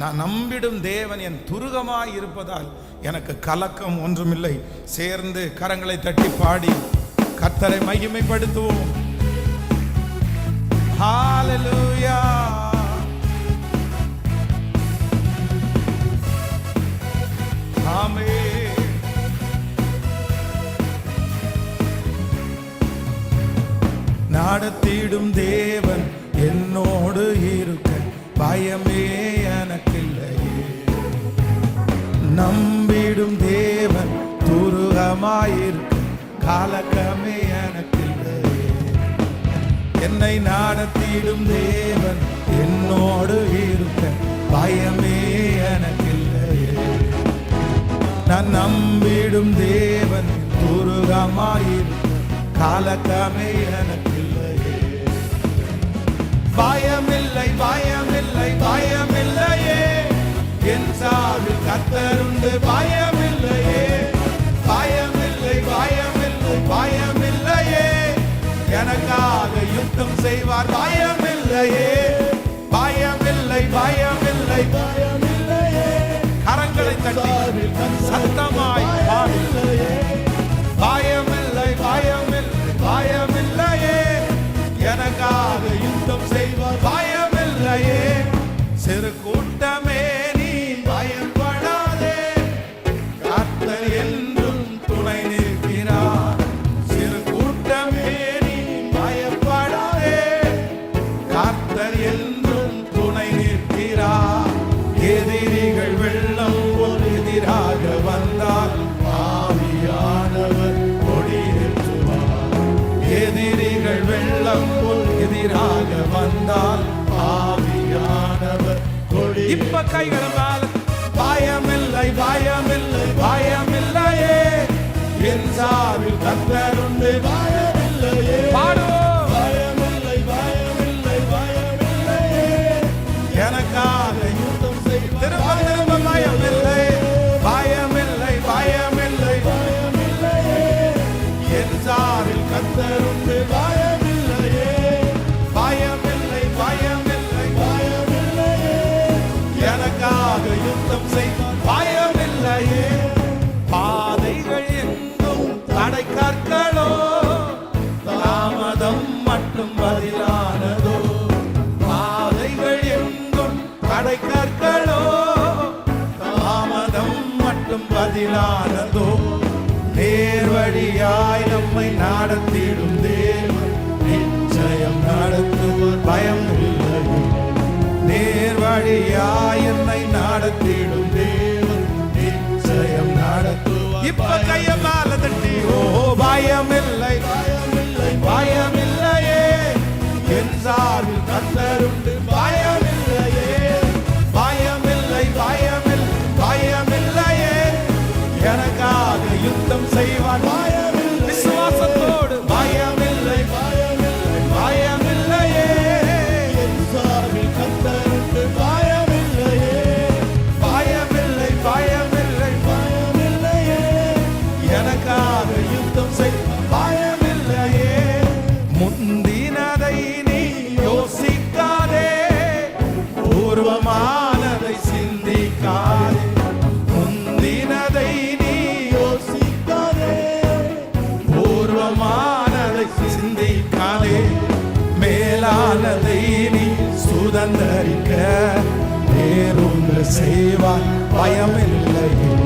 நான் நம்பிடும் தேவன் என் துருகமாய் இருப்பதால் எனக்கு கலக்கம் ஒன்றுமில்லை. சேர்ந்து கரங்களை தட்டி பாடி கத்தரை மகிமைப்படுத்துவோம். ஹalleluya ஆமென் நாடத்தி நம்பிடும் தேவன் துருகமாயிருக்கும். காலக்கமே எனக்கில்லை. என்னை நடத்திடும் தேவன் என்னோடு இருக்க பயமே எனக்கில்லை. நான் நம்பிடும் தேவன் துருகமாயிருக்கும். காலக்கமே எனக்கில்லை. பயமில்லை பயம் நமக்காக யுத்தம் செய்வார். பயமில்லையே பயமில்லை பயமில்லை பயமில்லையே. கரங்களை தட்டி சத்தமாய் பயமில்லை பயமில்லை பயமில்லையே. எனக்காக யுத்தம் செய்வார். பயமில்லையே. சிறு கூட்டமே எதிராக வந்தால் ஆவியானவர் கொடி இப்ப கைகளை மேல பயமில்லை பயமில்லை பயமில்லையே. என் சாவில் கத்தருண்டு. பயமில்லையே எனக்காக யுத்தம் செய்வார் பயமில்லையே. பாதைகள் எங்கும் தடை கற்களோ? தாமதம் மட்டும் பதிலானதோ? பாதைகள் எங்கும் தடை கற்களோ? தாமதம் மட்டும் பதிலானதோ? நேர்வழியாய் நம்மை நடத்திடும் தேவன். நிச்சயம் நடத்துவார். பயம் இல்லை நேர்வழியாய் என்னை நடத்தி இப்ப கைய மேல தட்டி ஓ பயமில்லை பயமில்லை. பயமில்லையே. என் சார்பில் கத்தருண்டு பயமில்லையே. பயமில்லை பயமில்லை பயமில்லையே. எனக்காக யுத்தம் செய்வான். பயம் சுதந்தரிக்க வேறொன்று செய்வார். பயமில்லை.